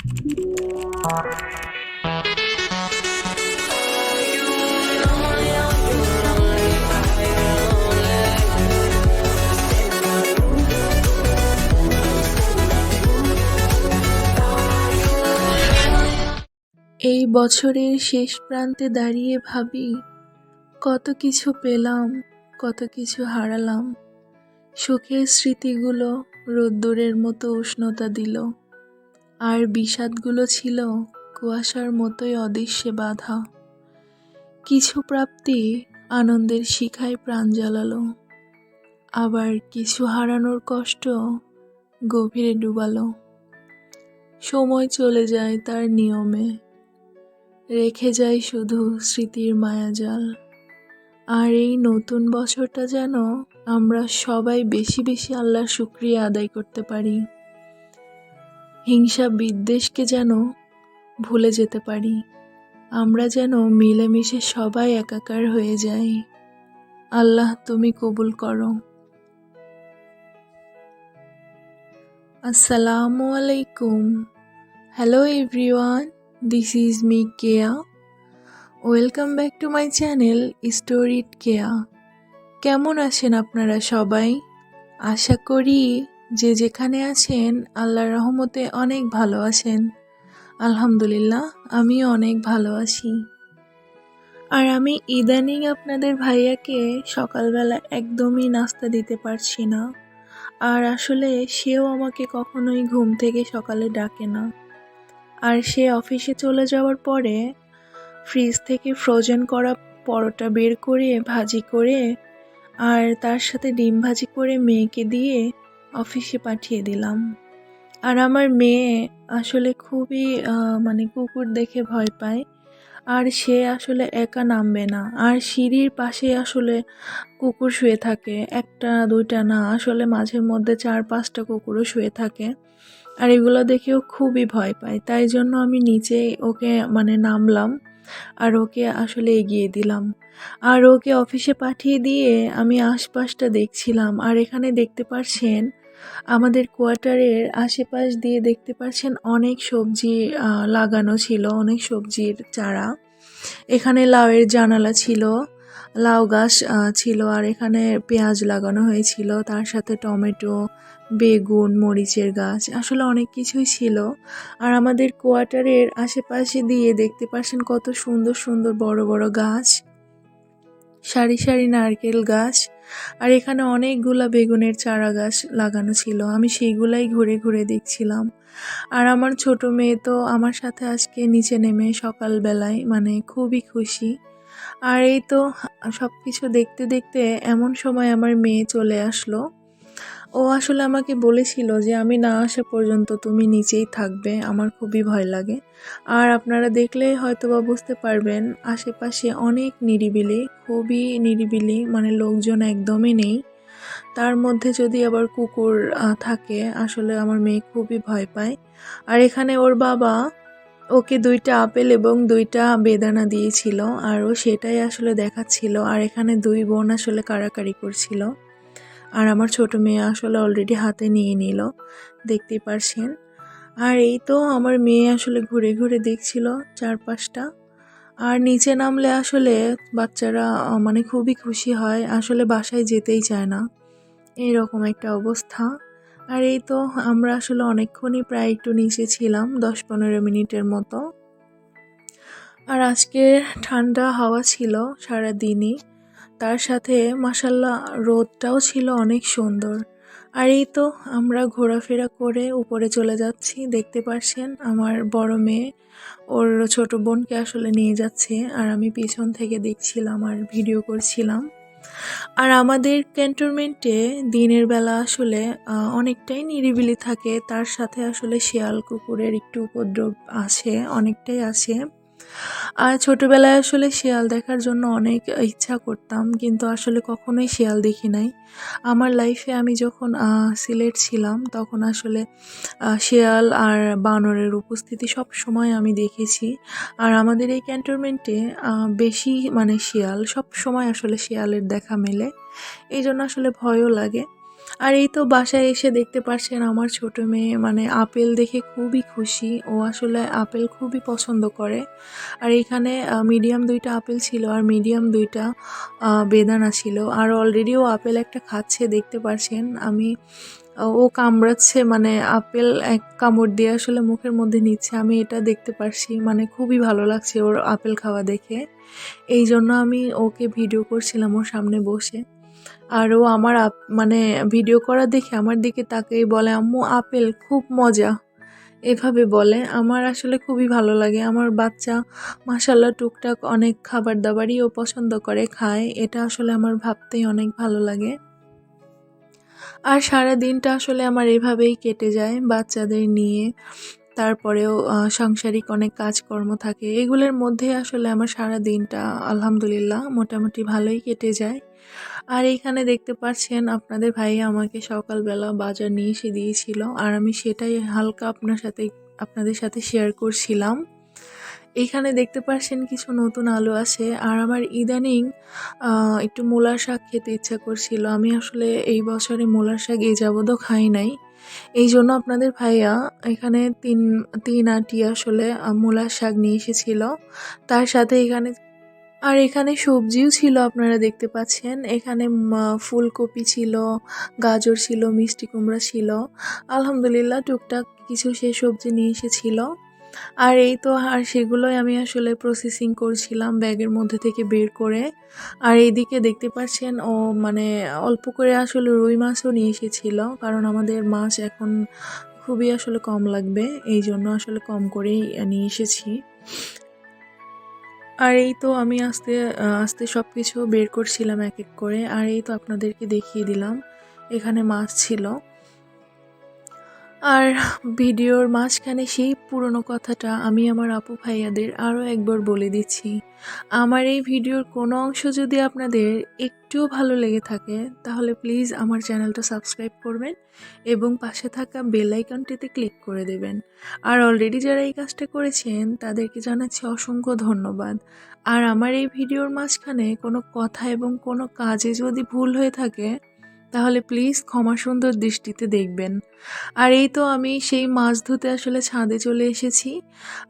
এই বছরের শেষ প্রান্তে দাঁড়িয়ে ভাবি, কত কিছু পেলাম, কত কিছু হারালাম। সুখের স্মৃতিগুলো রোদ্দুরের মতো উষ্ণতা দিল। আর বিষাদগুলো ছিল কুয়াশার মতোই অদৃশ্যে বাঁধা। কিছু প্রাপ্তি আনন্দের শিখায় প্রাণ জ্বালালো। আবার কিছু হারানোর কষ্ট গভীরে ডুবালো। সময় চলে যায় তার নিয়মে। রেখে যায় শুধু স্মৃতির মায়াজাল। আর এই নতুন বছরটা যেন আমরা সবাই বেশি বেশি আল্লাহর শুক্রিয়া আদায় করতে পারি। হিংসা বিদ্বেষকে যেন ভুলে যেতে পারি। আমরা যেন মিলেমিশে সবাই একাকার হয়ে যাই। আল্লাহ, তুমি কবুল করো। আসসালামু আলাইকুম। Hello everyone this is me Keya welcome back to my channel স্টোরিট Keya কেমন আছেন আপনারা সবাই? আশা করি যে যেখানে আছেন, আল্লাহর রহমতে অনেক ভালো আছেন। আলহামদুলিল্লাহ, আমিও অনেক ভালো আছি। আর আমি ইদানিং আপনাদের ভাইয়াকে সকালবেলা একদমই নাস্তা দিতে পারছি না। আর আসলে সেও আমাকে কখনোই ঘুম থেকে সকালে ডাকে না। আর সে অফিসে চলে যাওয়ার পরে ফ্রিজ থেকে ফ্রোজেন করা পরোটা বের করে, ভাজি করে, আর তার সাথে ডিম ভাজি করে মেয়েকে দিয়ে অফিসে পাঠিয়ে দিলাম। আর আমার মেয়ে আসলে খুবই মানে কুকুর দেখে ভয় পায়। আর সে আসলে একা নামবে না। আর সিঁড়ির পাশে আসলে কুকুর শুয়ে থাকে। একটা, দুইটা না, আসলে মাঝে মধ্যে চার, পাঁচটা কুকুরও শুয়ে থাকে। আর এগুলো দেখেও খুবই ভয় পায়। তাই জন্য আমি নিচে ওকে মানে নামলাম। আর ওকে আসলে এগিয়ে দিলাম। আর ওকে অফিসে পাঠিয়ে দিয়ে আমি আশপাশটা দেখছিলাম। আর এখানে দেখতে পাচ্ছেন আমাদের কোয়ার্টারের আশেপাশ দিয়ে দেখতে পাচ্ছেন অনেক সবজি লাগানো ছিল, অনেক সবজির চারা। এখানে লাউয়ের জানালা ছিল, লাউ গাছ ছিল, আর এখানে পেঁয়াজ লাগানো হয়েছিল, তার সাথে টমেটো, বেগুন, মরিচের গাছ, আসলে অনেক কিছুই ছিল। আর আমাদের কোয়ার্টারের আশেপাশে দিয়ে দেখতে পাচ্ছেন কত সুন্দর সুন্দর বড় বড় গাছ, সারি সারি নারকেল গাছ আর এখানে অনেকগুলা বেগুনের চারা গাছ লাগানো ছিল। আমি সেইগুলাই ঘুরে ঘুরে দেখছিলাম। আর আমার ছোট মেয়ে তো আমার সাথে আজকে নিচে নেমে সকালবেলায় মানে খুবই খুশি। আর এই তো সব কিছু দেখতে দেখতে এমন সময় আমার মেয়ে চলে আসলো। ও আসলে আমাকে বলেছিল যে আমি না আসা পর্যন্ত তুমি নিচেই থাকবে, আমার খুবই ভয় লাগে। আর আপনারা দেখলেই হয়তো বা বুঝতে পারবেন, আশেপাশে অনেক নিরিবিলি, খুবই নিরিবিলি মানে লোকজন একদমই নেই। তার মধ্যে যদি আবার কুকুর থাকে, আসলে আমার মেয়ে খুবই ভয় পায়। আর এখানে ওর বাবা, ওকে দুইটা আপেল এবং দুইটা বেদানা দিয়েছিল, আর ও সেটাই আসলে দেখাচ্ছিল। আর এখানে দুই বোন আসলে কাড়াকাড়ি করছিল। আর আমার ছোট মেয়ে আসলে অলরেডি হাতে নিয়ে নিল, দেখতেই পারছেন। আর এই তো আমার মেয়ে আসলে ঘুরে ঘুরে দেখছিল চারপাশটা। আর নিচে নামলে আসলে বাচ্চারা মানে খুবই খুশি হয়, আসলে বাসায় যেতেই চায় না। এইরকম একটা অবস্থা। আর এই তো আমরা আসলে অনেকক্ষণই প্রায় একটু নিচে ছিলাম, দশ পনেরো মিনিটের মতো। আর আজকে ঠান্ডা হাওয়া ছিল সারা দিনই তার সাথে মাসাল্লাহ রোদটাও ছিল অনেক সুন্দর। আর এই তো আমরা ঘোরাফেরা করে উপরে চলে যাচ্ছি, দেখতে পারছেন আমার বড় মেয়ে। ওর ছোট বোনকে আসলে নিয়ে যাচ্ছে, আর আমি পিছন থেকে দেখছিলাম আর ভিডিও করছিলাম। আর আমাদের ক্যান্টনমেন্টে দিনের বেলা আসলে অনেকটাই নিরিবিলি থাকে, তার সাথে আসলে শিয়াল কুকুরের একটু উপদ্রব আছে অনেকটাই আছে আর ছোটবেলায় আসলে শিয়াল দেখার জন্য অনেক ইচ্ছা করতাম, কিন্তু আসলে কখনোই শিয়াল দেখি নাই। আমার লাইফে আমি যখন সিলেট ছিলাম, তখন আসলে শিয়াল আর বানরের উপস্থিতি সব সময় আমি দেখেছি। আর আমাদের এই ক্যান্টনমেন্টে বেশি মানে শিয়াল সব সময় আসলে শিয়ালের দেখা মেলে। এই জন্য আসলে ভয়ও লাগে। আর এই তো বাসায় এসে দেখতে পাচ্ছেন আমার ছোট মেয়ে। মানে আপেল দেখে খুবই খুশি। ও আসলে আপেল খুবই পছন্দ করে। আর এখানে মিডিয়াম দুইটা আপেল ছিল আর মিডিয়াম দুইটা বেদানা ছিল। আর অলরেডি ও আপেল একটা খাচ্ছে, দেখতে পাচ্ছেন আমি ও কামড়াচ্ছে মানে আপেল এক কামড় দিয়ে আসলে মুখের মধ্যে নিচ্ছে। আমি এটা দেখতে পারছি। মানে খুবই ভালো লাগছে ওর আপেল খাওয়া দেখে। এই জন্য আমি ওকে ভিডিও করছিলাম ওর সামনে বসে। আর ও আমার মানে ভিডিও করা দেখে আমার দিকে তাকেই বলে, আম্মু, আপেল খুব মজা। এভাবে বলে। আমার আসলে খুবই ভালো লাগে। আমার বাচ্চা মাসাল্লাহ টুকটাক অনেক খাবার দাবারই ও পছন্দ করে, খায়। এটা আসলে আমার ভাবতেই অনেক ভালো লাগে। আর সারা দিনটা আসলে আমার এভাবেই কেটে যায় বাচ্চাদের নিয়ে। তারপরেও সাংসারিক অনেক কাজকর্ম থাকে। এগুলোর মধ্যে আসলে আমার সারা দিনটা আলহামদুলিল্লাহ মোটামুটি ভালোই কেটে যায়। আর এইখানে দেখতে পাচ্ছেন আপনাদের ভাই আমাকে সকালবেলা বাজার নিয়ে এসে দিয়েছিল, আর আমি সেটাই হালকা আপনার সাথে, আপনাদের সাথে শেয়ার করছিলাম। এখানে দেখতে পাচ্ছেন কিছু নতুন আলু আছে, আর আমার ইদানিং একটু মূলার শাক খেতে ইচ্ছা করছিল। আমি আসলে এই বছরে মূলার শাক এই যাবতও খাই নাই। এই জন্য আপনাদের ভাইয়া এখানে তিন তিন আটি আসলে মূলার শাক নিয়ে এসেছিল। তার সাথে এখানে আর এখানে সবজিও ছিল আপনারা দেখতে পাচ্ছেন। এখানে ফুলকপি ছিল, গাজর ছিল, মিষ্টি কুমড়া ছিল। আলহামদুলিল্লাহ টুকটাক কিছু সে সবজি নিয়ে এসেছিল। আর এই তো, আর সেগুলোই আমি আসলে প্রসেসিং করছিলাম ব্যাগের মধ্যে থেকে বের করে। আর এইদিকে দেখতে পাচ্ছেন, ও মানে অল্প করে আসলে রুই মাছও নিয়ে এসেছিল, কারণ আমাদের মাছ এখন খুবই আসলে কম লাগবে। এই জন্য আসলে কম করেই নিয়ে এসেছি। আর এই তো আমি আস্তে আস্তে সব কিছু বের করছিলাম এক এক করে, আর এই তো আপনাদেরকে দেখিয়ে দিলাম। এখানে মাছ ছিল। আর ভিডিওর মাঝখানে সেই পুরনো কথাটা আমি আমার আপু ভাইয়াদের আরও একবার বলে দিচ্ছি। আমার এই ভিডিওর কোনো অংশ যদি আপনাদের একটুও ভালো লেগে থাকে, তাহলে প্লিজ আমার চ্যানেলটা সাবস্ক্রাইব করবেন এবং পাশে থাকা বেল আইকনটিতে ক্লিক করে দেবেন। আর অলরেডি যারা এই কাজটা করেছেন, তাদেরকে জানাচ্ছি অসংখ্য ধন্যবাদ। আর আমার এই ভিডিওর মাঝখানে কোনো কথা এবং কোনো কাজে যদি ভুল হয়ে থাকে তাহলে প্লিজ ক্ষমা সুন্দর দৃষ্টিতে দেখবেন। আর এই তো আমি সেই মাছ ধুতে আসলে ছাদে চলে এসেছি।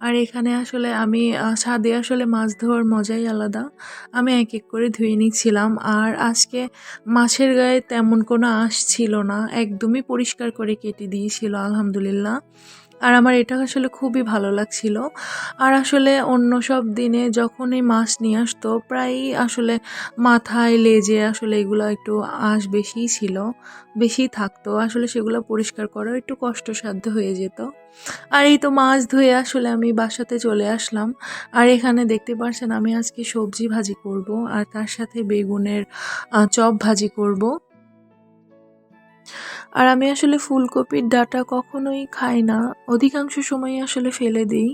আর এখানে আসলে আমি ছাদে আসলে মাছ ধোয়ার মজাই আলাদা। আমি এক এক করে ধুয়ে নিচ্ছিলাম। আর আজকে মাছের গায়ে তেমন কোনো আঁশ ছিল না। একদমই পরিষ্কার করে কেটে দিয়েছিল, আলহামদুলিল্লাহ। আর আমার এটা আসলে খুবই ভালো লাগছিল। আর আসলে অন্য সব দিনে যখনই মাছ নিয়ে আসতো, প্রায়ই আসলে মাথায়, লেজে আসলে এগুলো একটু আঁশ বেশিই ছিল বেশি থাকতো। আসলে সেগুলো পরিষ্কার করা একটু কষ্টসাধ্য হয়ে যেত। আর এই তো মাছ ধুয়ে আসলে আমি বাসাতে চলে আসলাম। আর এখানে দেখতে পাচ্ছেন আমি আজকে সবজি ভাজি করব, আর তার সাথে বেগুনের চপ ভাজি করব। আর আমি আসলে ফুলকপির ডাঁটা কখনোই খাই না। অধিকাংশ সময় আসলে ফেলে দিই।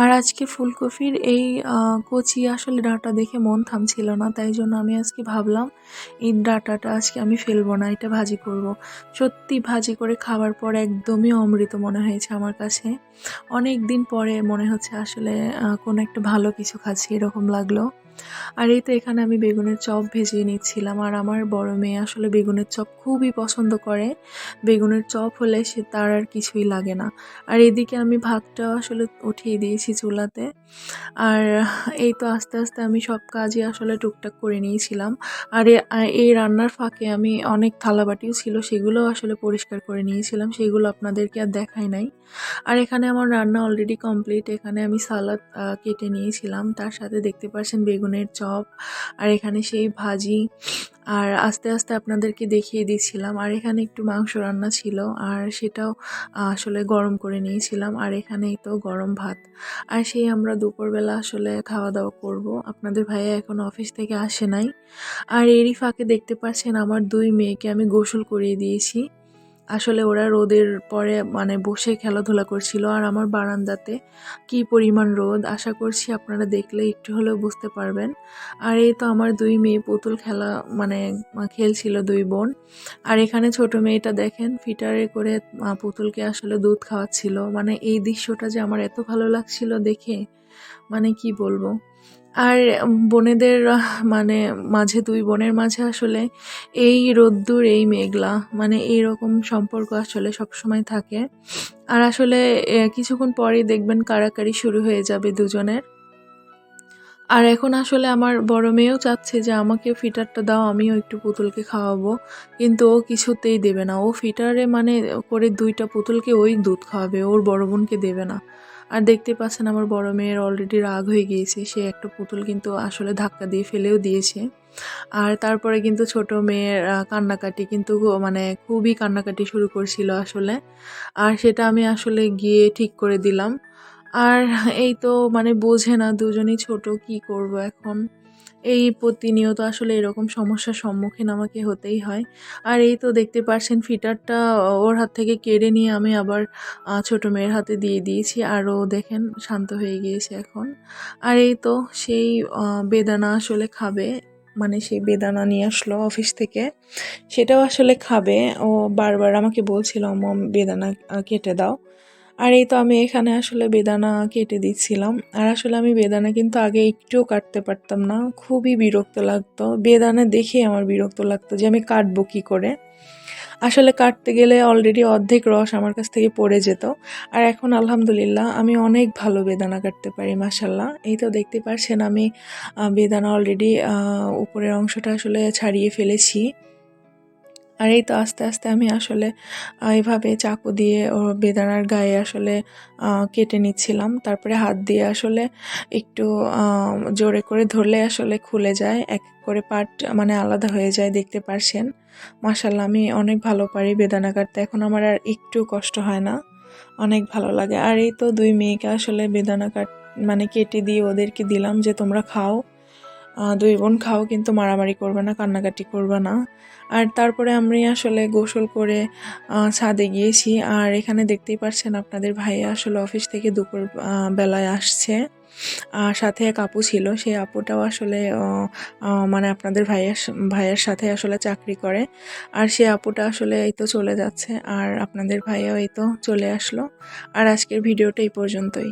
আর আজকে ফুলকপির এই কচি আসলে ডাঁটা দেখে মন থামছিল না, তাই জন্য আমি আজকে ভাবলাম, এই ডাঁটাটা আজকে আমি ফেলব না, এটা ভাজি করব। সত্যি ভাজি করে খাওয়ার পর একদমই অমৃত মনে হয়েছে আমার কাছে। অনেক দিন পরে মনে হচ্ছে আসলে কোনো একটা ভালো কিছু খাচ্ছি, এরকম লাগল। আর এই তো এখানে আমি বেগুনের চপ ভেজিয়ে নিচ্ছিলাম। আর আমার বড় মেয়ে আসলে বেগুনের চপ খুবই পছন্দ করে। বেগুনের চপ হলে সে তার আর কিছুই লাগে না। আর এদিকে আমি ভাতটা আসলে উঠিয়ে দিয়েছি চুলাতে। আর এই তো আস্তে আস্তে আমি সব কাজই আসলে টুকটাক করে নিয়েছিলাম। আর এই রান্নার ফাঁকে আমি অনেক থালাবাটিও ছিল, সেগুলোও আসলে পরিষ্কার করে নিয়েছিলাম, সেগুলো আপনাদেরকে আর দেখাই নাই। আর এখানে আমার রান্না অলরেডি কমপ্লিট এখানে আমি সালাদ কেটে নিয়েছিলাম, তার সাথে দেখতে পাচ্ছেন বেগুনের চপ, আর এখানে সেই ভাজি, আর আস্তে আস্তে আপনাদেরকে দেখিয়ে দিচ্ছিলাম, আর এখানে একটু মাংস রান্না ছিল, আর সেটাও আসলে গরম করে নিয়েছিলাম, আর এখানেই তো গরম ভাত। আর সেই আমরা দুপুরবেলা আসলে খাওয়া দাওয়া করব। আপনাদের ভাইয়া এখন অফিস থেকে আসে নাই। আর এরই ফাঁকে দেখতে পাচ্ছেন আমার দুই মেয়েকে আমি গোসল করিয়ে দিয়েছি। আসলে ওরা রোদের পরে মানে বসে খেলাধুলা করছিল আর আমার বারান্দাতে কি পরিমাণ রোদ, আশা করছি আপনারা দেখলে একটু হলেও বুঝতে পারবেন। আর এই তো আমার দুই মেয়ে, পুতুল খেলা মানে খেলছিল দুই বোন। আর এখানে ছোট মেয়েটা দেখেন, ফিটারে করে পুতুলকে আসলে দুধ খাওয়াচ্ছিল। মানে এই দৃশ্যটা যে আমার এত ভালো লাগছিল দেখে মানে কি বলব? আর বোনেদের মানে মাঝে দুই বোনের মাঝে আসলে এই রোদ্দুর, এই মেঘলা মানে এইরকম সম্পর্ক আসলে সবসময় থাকে। আর আসলে কিছুক্ষণ পরেই দেখবেন কারাকারি শুরু হয়ে যাবে দুজনের। আর এখন আসলে আমার বড় মেয়েও চাচ্ছে যে আমাকে ফিটারটা দাও, আমিও একটু পুতুলকে খাওয়াবো। কিন্তু ও কিছুতেই দেবে না। ও ফিটারে মানে করে দুইটা পুতুলকে ওই দুধ খাওয়াবে, ওর বড় বোনকে দেবে না। আর দেখতে পাচ্ছেন আমার বড় মেয়ের অলরেডি রাগ হয়ে গিয়েছে। সে একটা পুতুল কিন্তু আসলে ধাক্কা দিয়ে ফেলেও দিয়েছে। আর তারপরে কিন্তু ছোট মেয়ের কান্নাকাটি কিন্তু মানে খুবই কান্নাকাটি শুরু করছিল আসলে। আর সেটা আমি আসলে গিয়ে ঠিক করে দিলাম। আর এই তো মানে বোঝে না দুজনেই ছোট কি করব এখন। এই প্রতিনিয়ত আসলে এরকম সমস্যার সম্মুখীন আমাকে হতেই হয়। আর এই তো দেখতে পারছেন ফিটারটা ওর হাত থেকে কেড়ে নিয়ে আমি আবার ছোট মেয়ের হাতে দিয়ে দিয়েছি। আর ও দেখেন শান্ত হয়ে গিয়েছে এখন। আর এই তো সেই বেদানা আসলে খাবে। মানে সেই বেদানা নিয়ে আসলো অফিস থেকে। সেটাও আসলে খাবে। ও বারবার আমাকে বলছিল, মম, বেদানা কেটে দাও। আর এই তো আমি এখানে আসলে বেদানা কেটে দিচ্ছিলাম। আর আসলে আমি বেদানা কিন্তু আগে একটুও কাটতে পারতাম না। খুবই বিরক্ত লাগতো। বেদানা দেখে আমার বিরক্ত লাগতো যে আমি কাটবো কী করে। আসলে কাটতে গেলে অলরেডি অর্ধেক রস আমার কাছ থেকে পড়ে যেত। আর এখন আলহামদুলিল্লাহ আমি অনেক ভালো বেদানা কাটতে পারি মাসাল্লাহ এই তো দেখতে পারছেন আমি বেদানা অলরেডি উপরের অংশটা আসলে ছাড়িয়ে ফেলেছি। আর এই তো আস্তে আস্তে আমি আসলে এভাবে চাকু দিয়ে ও বেদানার গায়ে আসলে কেটে নিচ্ছিলাম। তারপরে হাত দিয়ে আসলে একটু জোরে করে ধরলে আসলে খুলে যায়। এক করে পার্ট মানে আলাদা হয়ে যায়, দেখতে পারছেন। মাসাল্লাহ আমি অনেক ভালো পারি বেদানা কাটতে। এখন আমার আর একটু কষ্ট হয় না। অনেক ভালো লাগে। আর এই তো দুই মেয়েকে আসলে বেদানা কাট মানে কেটে দিয়ে ওদেরকে দিলাম যে তোমরা খাও। দুই বোন খাও, কিন্তু মারামারি করবে না, কান্নাকাটি করবে না। আর তারপরে আমি আসলে গোসল করে ছাদে গিয়েছি। আর এখানে দেখতেই পাচ্ছেন আপনাদের ভাইয়া আসলে অফিস থেকে দুপুর বেলায় আসছে। আর সাথে এক আপু ছিল, সেই আপুটাও আসলে মানে আপনাদের ভাইয়ের ভাইয়ের সাথে আসলে চাকরি করে। আর সেই আপুটা আসলে এই তো চলে যাচ্ছে, আর আপনাদের ভাইয়াও এই তো চলে আসলো। আর আজকের ভিডিওটা এই পর্যন্তই।